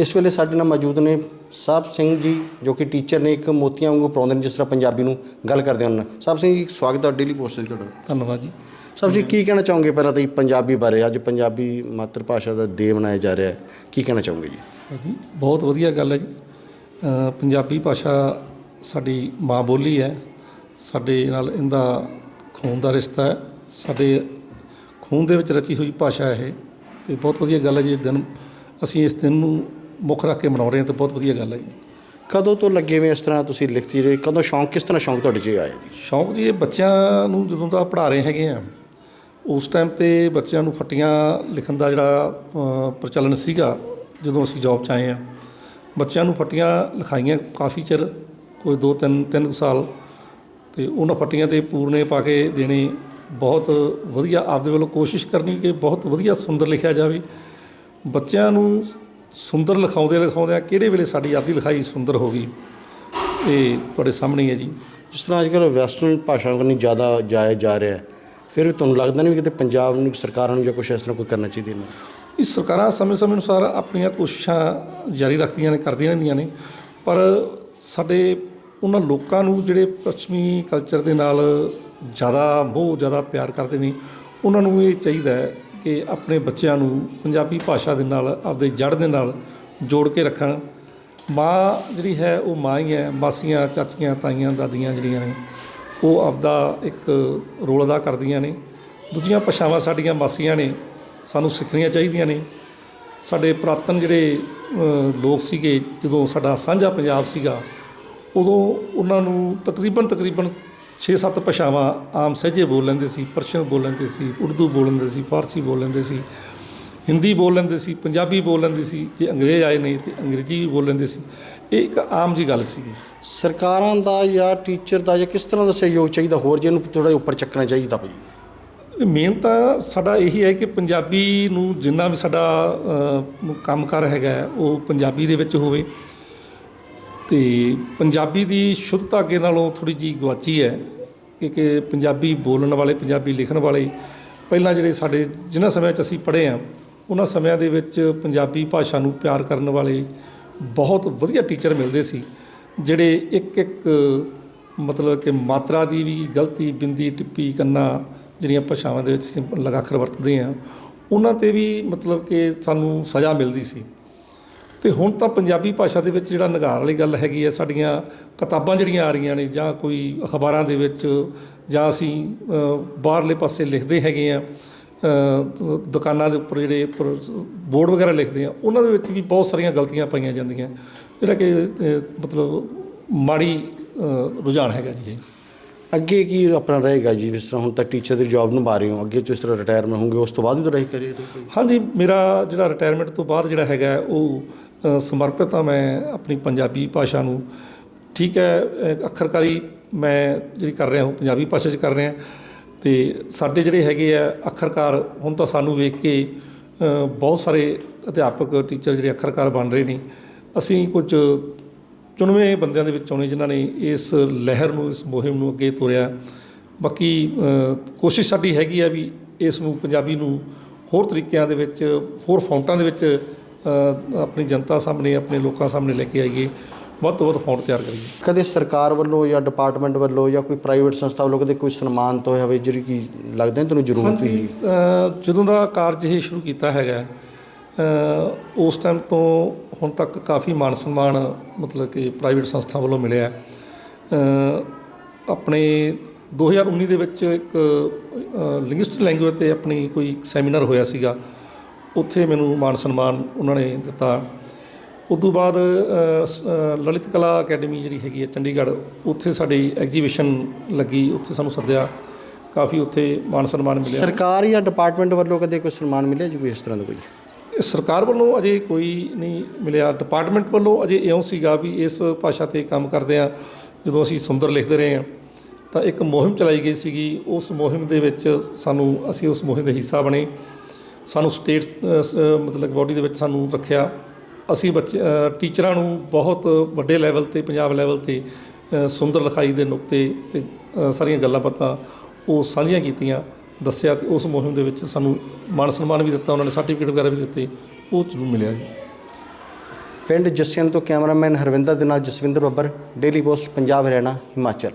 ਇਸ ਵੇਲੇ ਸਾਡੇ ਨਾਲ ਮੌਜੂਦ ਨੇ ਸਾਹਿਬ ਸਿੰਘ ਜੀ ਜੋ ਕਿ ਟੀਚਰ ਨੇ ਇੱਕ ਮੋਤੀਆਂ ਵਾਂਗੂ ਪੜਾਉਂਦੇ ਨੇ ਜਿਸ ਤਰ੍ਹਾਂ ਪੰਜਾਬੀ ਨੂੰ ਗੱਲ ਕਰਦੇ ਹਨ। ਸਾਹਿਬ ਸਿੰਘ ਜੀ ਸਵਾਗਤ ਹੈ ਡੇਲੀ ਪੋਸਟ ਤੇ ਤੁਹਾਡਾ। ਧੰਨਵਾਦ ਜੀ। ਸਾਹਿਬ ਜੀ ਕੀ ਕਹਿਣਾ ਚਾਹੋਗੇ ਪਹਿਲਾਂ ਤਾਂ ਪੰਜਾਬੀ ਬਾਰੇ? ਅੱਜ ਪੰਜਾਬੀ ਮਾਤਰ ਭਾਸ਼ਾ ਦਾ ਡੇ ਮਨਾਇਆ ਜਾ ਰਿਹਾ ਹੈ। ਕੀ ਕਹਿਣਾ ਚਾਹੋਗੇ ਜੀ? ਜੀ ਬਹੁਤ ਵਧੀਆ ਗੱਲ ਹੈ ਜੀ। ਪੰਜਾਬੀ ਭਾਸ਼ਾ ਸਾਡੀ ਮਾਂ ਬੋਲੀ ਹੈ। ਸਾਡੇ ਨਾਲ ਇਹਦਾ ਖੂਨ ਦਾ ਰਿਸ਼ਤਾ ਹੈ। ਸਾਡੇ ਖੂਨ ਦੇ ਵਿੱਚ ਰਚੀ ਹੋਈ ਭਾਸ਼ਾ ਹੈ ਇਹ। ਤੇ ਬਹੁਤ ਵਧੀਆ ਗੱਲ ਹੈ ਜੀ ਦਿਨ ਅਸੀਂ ਇਸ ਦਿਨ ਨੂੰ ਮੁੱਖ ਰੱਖ ਕੇ ਮਨਾ ਰਹੇ ਹਾਂ ਤੇ ਬਹੁਤ ਵਧੀਆ ਗੱਲ ਹੈ ਜੀ। ਕਦੋਂ ਤੋਂ ਲੱਗੇ ਹੋਏ ਇਸ ਤਰ੍ਹਾਂ ਤੁਸੀਂ ਲਿਖਤੀ ਰਹੇ? ਕਦੋਂ ਸ਼ੌਂਕ ਕਿਸ ਤਰ੍ਹਾਂ ਸ਼ੌਂਕ ਤੁਹਾਡੇ 'ਚ ਆਇਆ ਜੀ? ਸ਼ੌਂਕ ਜੀ ਇਹ ਬੱਚਿਆਂ ਨੂੰ ਜਦੋਂ ਦਾ ਪੜ੍ਹਾ ਰਹੇ ਹੈਗੇ ਆ ਉਸ ਟਾਈਮ ਤੇ ਬੱਚਿਆਂ ਨੂੰ ਫੱਟੀਆਂ ਲਿਖਣ ਦਾ ਜਿਹੜਾ ਅ, ਪ੍ਰਚਲਨ ਸੀਗਾ ਜਦੋਂ ਅਸੀਂ ਜੌਬ 'ਚ ਆਏ ਆ। ਬੱਚਿਆਂ ਨੂੰ ਫੱਟੀਆਂ ਲਿਖਾਈਆਂ ਕਾਫੀ ਚਿਰ ਕੋਈ 2 3 3 ਸਾਲ। ਤੇ ਉਹਨਾਂ ਫੱਟੀਆਂ ਤੇ ਪੂਰਨੇ ਪਾ ਕੇ ਦੇਣੇ ਬਹੁਤ ਵਧੀਆ। ਆਪਦੇ ਵੱਲੋਂ ਕੋਸ਼ਿਸ਼ ਕਰਨੀ ਕਿ ਬਹੁਤ ਵਧੀਆ ਸੁੰਦਰ ਲਿਖਿਆ ਜਾਵੇ। ਬੱਚਿਆਂ ਨੂੰ ਸੁੰਦਰ ਲਿਖਾਉਂਦੇ ਲਿਖਾਉਂਦਿਆਂ ਕਿਹੜੇ ਵੇਲੇ ਸਾਡੀ ਆਪਦੀ ਲਿਖਾਈ ਸੁੰਦਰ ਹੋ ਗਈ? ਇਹ ਤੁਹਾਡੇ ਸਾਹਮਣੇ ਹੀ ਜੀ। ਜਿਸ ਤਰ੍ਹਾਂ ਅੱਜ ਕੱਲ੍ਹ ਵੈਸਟਰਨ ਭਾਸ਼ਾ ਕਰਨੀ ਜ਼ਿਆਦਾ ਜਾਇਆ ਜਾ ਰਿਹਾ ਹੈ ਫਿਰ ਵੀ ਤੁਹਾਨੂੰ ਲੱਗਦਾ ਨਹੀਂ ਕਿਤੇ ਪੰਜਾਬ ਨੂੰ ਸਰਕਾਰਾਂ ਨੂੰ ਜਾਂ ਕੁਝ ਇਸ ਤਰ੍ਹਾਂ ਕੋਈ ਕਰਨਾ ਚਾਹੀਦਾ ਇਹਨੂੰ ਇਹ ਸਰਕਾਰਾਂ ਸਮੇਂ-ਸਮੇਂ ਅਨੁਸਾਰ ਆਪਣੀਆਂ ਕੋਸ਼ਿਸ਼ਾਂ ਜਾਰੀ ਰੱਖਦੀਆਂ ਨੇ ਕਰਦੀਆਂ ਰਹਿੰਦੀਆਂ ਨੇ ਪਰ ਸਾਡੇ ਉਹਨਾਂ ਲੋਕਾਂ ਨੂੰ ਜਿਹੜੇ ਪੱਛਮੀ ਕਲਚਰ ਦੇ ਨਾਲ ਜ਼ਿਆਦਾ ਮੋਹ ਜ਼ਿਆਦਾ ਪਿਆਰ ਕਰਦੇ ਨੇ ਉਹਨਾਂ ਨੂੰ ਇਹ ਚਾਹੀਦਾ ਹੈ ਕਿ ਆਪਣੇ ਬੱਚਿਆਂ ਨੂੰ ਪੰਜਾਬੀ ਭਾਸ਼ਾ ਦੇ ਨਾਲ, ਆਪਦੇ ਜੜ ਦੇ ਨਾਲ ਜੋੜ ਕੇ ਰੱਖਣ। ਮਾਂ ਜਿਹੜੀ ਹੈ, ਉਹ ਮਾਂ ਹੀ ਹੈ। ਮਾਸੀਆਂ, ਚਾਚੀਆਂ, ਤਾਈਆਂ, ਦਾਦੀਆਂ ਜਿਹੜੀਆਂ ਨੇ, ਉਹ ਆਪਦਾ ਇੱਕ ਰੋਲ ਅਦਾ ਕਰਦੀਆਂ ਨੇ। ਦੂਜੀਆਂ ਭਾਸ਼ਾਵਾਂ ਸਾਡੀਆਂ ਮਾਸੀਆਂ ਨੇ, ਸਾਨੂੰ ਸਿੱਖਣੀਆਂ ਚਾਹੀਦੀਆਂ ਨੇ। ਸਾਡੇ ਪੁਰਾਤਨ ਜਿਹੜੇ ਲੋਕ ਸੀਗੇ, ਜਦੋਂ ਸਾਡਾ ਸਾਂਝਾ ਪੰਜਾਬ ਸੀਗਾ, ਉਦੋਂ ਉਹਨਾਂ ਨੂੰ ਤਕਰੀਬਨ ਤਕਰੀਬਨ 6-7 ਭਾਸ਼ਾਵਾਂ ਆਮ ਸਹਿਜੇ ਬੋਲ ਲੈਂਦੇ ਸੀ ਪਰਸ਼ੀਅਨ ਬੋਲ ਲੈਂਦੇ ਸੀ ਉਰਦੂ ਬੋਲ ਲੈਂਦੇ ਸੀ ਫਾਰਸੀ ਬੋਲ ਲੈਂਦੇ ਸੀ ਹਿੰਦੀ ਬੋਲ ਲੈਂਦੇ ਸੀ ਪੰਜਾਬੀ ਬੋਲ ਲੈਂਦੇ ਸੀ ਜੇ ਅੰਗਰੇਜ਼ ਆਏ ਨੇ ਤੇ ਅੰਗਰੇਜ਼ੀ ਵੀ ਬੋਲ ਲੈਂਦੇ ਸੀ। ਇਹ ਇੱਕ ਆਮ ਜੀ ਗੱਲ ਸੀਗੀ। ਸਰਕਾਰਾਂ ਦਾ ਜਾਂ ਟੀਚਰ ਦਾ ਜਾਂ ਕਿਸ ਤਰ੍ਹਾਂ ਦਾ ਸਹਿਯੋਗ ਚਾਹੀਦਾ ਹੋਰ ਜਿਹਨੂੰ ਥੋੜਾ ਉੱਪਰ ਚੱਕਣਾ ਚਾਹੀਦਾ ਭਾਈ ਮੇਨ ਤਾਂ ਸਾਡਾ ਇਹੀ ਹੈ ਕਿ ਪੰਜਾਬੀ ਨੂੰ ਜਿੰਨਾ ਵੀ ਸਾਡਾ ਅ, ਕੰਮਕਾਰ ਹੈਗਾ ਉਹ ਪੰਜਾਬੀ ਦੇ ਵਿੱਚ ਹੋਵੇ। ਤੇ ਪੰਜਾਬੀ ਦੀ ਸ਼ੁੱਧਤਾ ਅੱਗੇ ਨਾਲੋਂ ਥੋੜ੍ਹੀ ਜਿਹੀ ਗੁਆਚੀ ਹੈ ਕਿ ਕਿ ਪੰਜਾਬੀ ਬੋਲਣ ਵਾਲੇ, ਪੰਜਾਬੀ ਲਿਖਣ ਵਾਲੇ ਪਹਿਲਾਂ ਜਿਹੜੇ ਸਾਡੇ ਜਿਨ੍ਹਾਂ ਸਮਿਆਂ 'ਚ ਅਸੀਂ ਪੜ੍ਹੇ ਆ ਉਹਨਾਂ ਸਮਿਆਂ ਦੇ ਵਿੱਚ ਪੰਜਾਬੀ ਭਾਸ਼ਾ ਨੂੰ ਪਿਆਰ ਕਰਨ ਵਾਲੇ ਬਹੁਤ ਵਧੀਆ ਟੀਚਰ ਮਿਲਦੇ ਸੀ, ਜਿਹੜੇ ਇੱਕ ਇੱਕ ਮਤਲਬ ਕਿ ਮਾਤਰਾ ਦੀ ਵੀ ਗਲਤੀ, ਬਿੰਦੀ, ਟਿੱਪੀ, ਕੰਨਾ ਜਿਹੜੀਆਂ ਭਾਸ਼ਾਵਾਂ ਦੇ ਵਿੱਚ ਅਸੀਂ ਲਗਾਖਰ ਵਰਤਦੇ ਆ ਉਹਨਾਂ ਤੇ ਵੀ ਮਤਲਬ ਕਿ ਸਾਨੂੰ ਸਜ਼ਾ ਮਿਲਦੀ ਸੀ। ਤੇ ਹੁਣ ਤਾਂ ਪੰਜਾਬੀ ਭਾਸ਼ਾ ਦੇ ਵਿੱਚ ਜਿਹੜਾ ਨਿਗਾਰ ਵਾਲੀ ਗੱਲ ਹੈਗੀ ਹੈ, ਸਾਡੀਆਂ ਕਿਤਾਬਾਂ ਜਿਹੜੀਆਂ ਆ ਰਹੀਆਂ ਨੇ ਜਾਂ ਕੋਈ ਅਖਬਾਰਾਂ ਦੇ ਵਿੱਚ ਜਾਂ ਅਸੀਂ ਬਾਹਰਲੇ ਪਾਸੇ ਲਿਖਦੇ ਹੈਗੇ ਆ ਦੁਕਾਨਾਂ ਦੇ ਉੱਪਰ ਜਿਹੜੇ ਉੱਪਰ ਬੋਰਡ ਵਗੈਰਾ ਲਿਖਦੇ ਆ ਉਹਨਾਂ ਦੇ ਵਿੱਚ ਵੀ ਬਹੁਤ ਸਾਰੀਆਂ ਗਲਤੀਆਂ ਪਾਈਆਂ ਜਾਂਦੀਆਂ। ਜਿਹੜਾ ਕਿ ਮਤਲਬ ਮਾੜੀ ਰੁਝਾਨ ਹੈਗਾ ਜੀ ਇਹ। ਅੱਗੇ ਕੀ ਆਪਣਾ ਰਹੇਗਾ ਜੀ, ਜਿਸ ਤਰ੍ਹਾਂ ਹੁਣ ਤੱਕ ਟੀਚਰ ਦੀ ਜੌਬ ਨਿਭਾ ਰਹੇ ਹੋ, ਅੱਗੇ ਜਿਸ ਤਰ੍ਹਾਂ ਰਿਟਾਇਰਮੈਂਟ ਹੋਗੇ ਉਸ ਤੋਂ ਬਾਅਦ ਵੀ ਤਾਂ ਰਹੀ ਕਰੀਏ ਹਾਂਜੀ, ਮੇਰਾ ਜਿਹੜਾ ਰਿਟਾਇਰਮੈਂਟ ਤੋਂ ਬਾਅਦ ਜਿਹੜਾ ਹੈਗਾ, ਉਹ ਸਮਰਪਿਤ ਹਾਂ ਮੈਂ ਆਪਣੀ ਪੰਜਾਬੀ ਭਾਸ਼ਾ ਨੂੰ। ਠੀਕ ਹੈ ਅੱਖਰਕਾਰੀ ਮੈਂ ਜਿਹੜੀ ਕਰ ਰਿਹਾ ਹਾਂ ਪੰਜਾਬੀ ਭਾਸ਼ਾ 'ਚ ਕਰ ਰਿਹਾ। ਤੇ ਸਾਡੇ ਜਿਹੜੇ ਹੈਗੇ ਆ ਅੱਖਰਕਾਰ, ਹੁਣ ਤਾਂ ਸਾਨੂੰ ਵੇਖ ਕੇ ਬਹੁਤ ਸਾਰੇ ਅਧਿਆਪਕ ਟੀਚਰ ਜਿਹੜੇ ਅੱਖਰਕਾਰ ਬਣ ਰਹੇ ਨੇ। ਅਸੀਂ ਕੁਝ ਚੁਣਵੇਂ ਬੰਦਿਆਂ ਦੇ ਵਿੱਚ ਆਉਣੇ ਜਿਨ੍ਹਾਂ ਨੇ ਇਸ ਲਹਿਰ ਨੂੰ ਇਸ ਮੁਹਿੰਮ ਨੂੰ ਅੱਗੇ ਤੋਰਿਆ। ਬਾਕੀ ਕੋਸ਼ਿਸ਼ ਸਾਡੀ ਹੈਗੀ ਆ ਵੀ ਇਸ ਨੂੰ ਪੰਜਾਬੀ ਨੂੰ ਹੋਰ ਤਰੀਕਿਆਂ ਦੇ ਵਿੱਚ ਹੋਰ ਫੌਂਟਾਂ ਦੇ ਵਿੱਚ ਆਪਣੀ ਜਨਤਾ ਸਾਹਮਣੇ ਆਪਣੇ ਲੋਕਾਂ ਸਾਹਮਣੇ ਲੈ ਕੇ ਆਈਏ। ਵੱਧ ਤੋਂ ਵੱਧ ਫੌਂਟ ਤਿਆਰ ਕਰੀਏ। ਕਦੇ ਸਰਕਾਰ ਵੱਲੋਂ ਜਾਂ ਡਿਪਾਰਟਮੈਂਟ ਵੱਲੋਂ ਜਾਂ ਕੋਈ ਪ੍ਰਾਈਵੇਟ ਸੰਸਥਾ ਵੱਲੋਂ ਕਦੇ ਕੋਈ ਸਨਮਾਨ ਤੋਂ ਹੋਵੇ ਜਿਹੜੀ ਕਿ ਲੱਗਦਾ ਤੁਹਾਨੂੰ ਜ਼ਰੂਰਤ ਹੀ ਜਦੋਂ ਦਾ ਕਾਰਜ ਇਹ ਸ਼ੁਰੂ ਕੀਤਾ ਹੈਗਾ ਉਸ ਟਾਈਮ ਤੋਂ ਹੁਣ ਤੱਕ ਕਾਫੀ ਮਾਣ ਸਨਮਾਨ ਮਤਲਬ ਕਿ ਪ੍ਰਾਈਵੇਟ ਸੰਸਥਾ ਵੱਲੋਂ ਮਿਲਿਆ ਅ, ਆਪਣੇ 2019 ਦੇ ਵਿੱਚ ਇੱਕ ਲਿੰਗੁਇਸਟਿਕ ਲੈਂਗੁਏਜ ਤੇ ਆਪਣੀ ਕੋਈ ਸੈਮੀਨਾਰ ਹੋਇਆ ਸੀਗਾ। ਉੱਥੇ ਮੈਨੂੰ ਮਾਣ ਸਨਮਾਨ ਉਹਨਾਂ ਨੇ ਦਿੱਤਾ। ਉਸ ਤੋਂ ਬਾਅਦ ਲਲਿਤ ਕਲਾ ਅਕੈਡਮੀ ਜਿਹੜੀ ਹੈਗੀ ਹੈ ਚੰਡੀਗੜ੍ਹ ਉੱਥੇ ਸਾਡੀ ਐਗਜੀਬਿਸ਼ਨ ਲੱਗੀ ਉੱਥੇ ਸਾਨੂੰ ਸੱਦਿਆ। ਕਾਫੀ ਉੱਥੇ ਮਾਣ ਸਨਮਾਨ ਮਿਲਿਆ। ਸਰਕਾਰ ਜਾਂ ਡਿਪਾਰਟਮੈਂਟ ਵੱਲੋਂ ਕਦੇ ਕੋਈ ਸਨਮਾਨ ਮਿਲਿਆ ਜੀ ਕੋਈ ਇਸ ਤਰ੍ਹਾਂ ਦਾ ਕੋਈ? ਸਰਕਾਰ ਵੱਲੋਂ ਅਜੇ ਕੋਈ ਨਹੀਂ ਮਿਲਿਆ। ਡਿਪਾਰਟਮੈਂਟ ਵੱਲੋਂ ਅਜੇ ਇਉਂ ਸੀਗਾ ਵੀ ਇਸ ਭਾਸ਼ਾ ਤੇ ਕੰਮ ਕਰਦੇ ਆ ਜਦੋਂ ਅਸੀਂ ਸੁੰਦਰ ਲਿਖਦੇ ਰਹੇ ਆ ਤਾਂ ਇੱਕ ਮੁਹਿੰਮ ਚਲਾਈ ਗਈ ਸੀਗੀ। ਉਸ ਮੁਹਿੰਮ ਦੇ ਵਿੱਚ ਸਾਨੂੰ, ਅਸੀਂ ਉਸ ਮੁਹਿੰਮ ਦੇ ਹਿੱਸਾ ਬਣੇ। ਸਾਨੂੰ ਸਟੇਟ ਮਤਲਬ ਬਾਡੀ ਦੇ ਵਿੱਚ ਸਾਨੂੰ ਰੱਖਿਆ। ਅਸੀਂ ਬੱਚੇ ਟੀਚਰਾਂ ਨੂੰ ਬਹੁਤ ਵੱਡੇ ਲੈਵਲ ਤੇ, ਪੰਜਾਬ ਲੈਵਲ ਤੇ ਸੁੰਦਰ ਲਿਖਾਈ ਦੇ ਨੁਕਤੇ ਤੇ ਸਾਰੀਆਂ ਗੱਲਾਂ ਬਾਤਾਂ ਉਹ ਸਾਂਝੀਆਂ ਕੀਤੀਆਂ। ਦੱਸਿਆ ਤੇ ਉਸ ਮੁਹਿੰਮ ਦੇ ਵਿੱਚ ਸਾਨੂੰ ਮਾਨ ਸਨਮਾਨ ਵੀ ਦਿੱਤਾ, ਉਹਨਾਂ ਨੇ ਸਰਟੀਫਿਕੇਟ ਵਗੈਰਾ ਵੀ ਦਿੱਤੇ, ਉਹ ਜ਼ਰੂਰ ਮਿਲਿਆ ਜੀ। ਪਿੰਡ ਜੱਸਿਆਂ ਤੋਂ ਕੈਮਰਾਮੈਨ ਹਰਵਿੰਦਰ ਦੇ ਨਾਲ ਜਸਵਿੰਦਰ ਬੱਬਰ ਡੇਲੀ ਪੋਸਟ ਪੰਜਾਬ, ਹਰਿਆਣਾ, ਹਿਮਾਚਲ।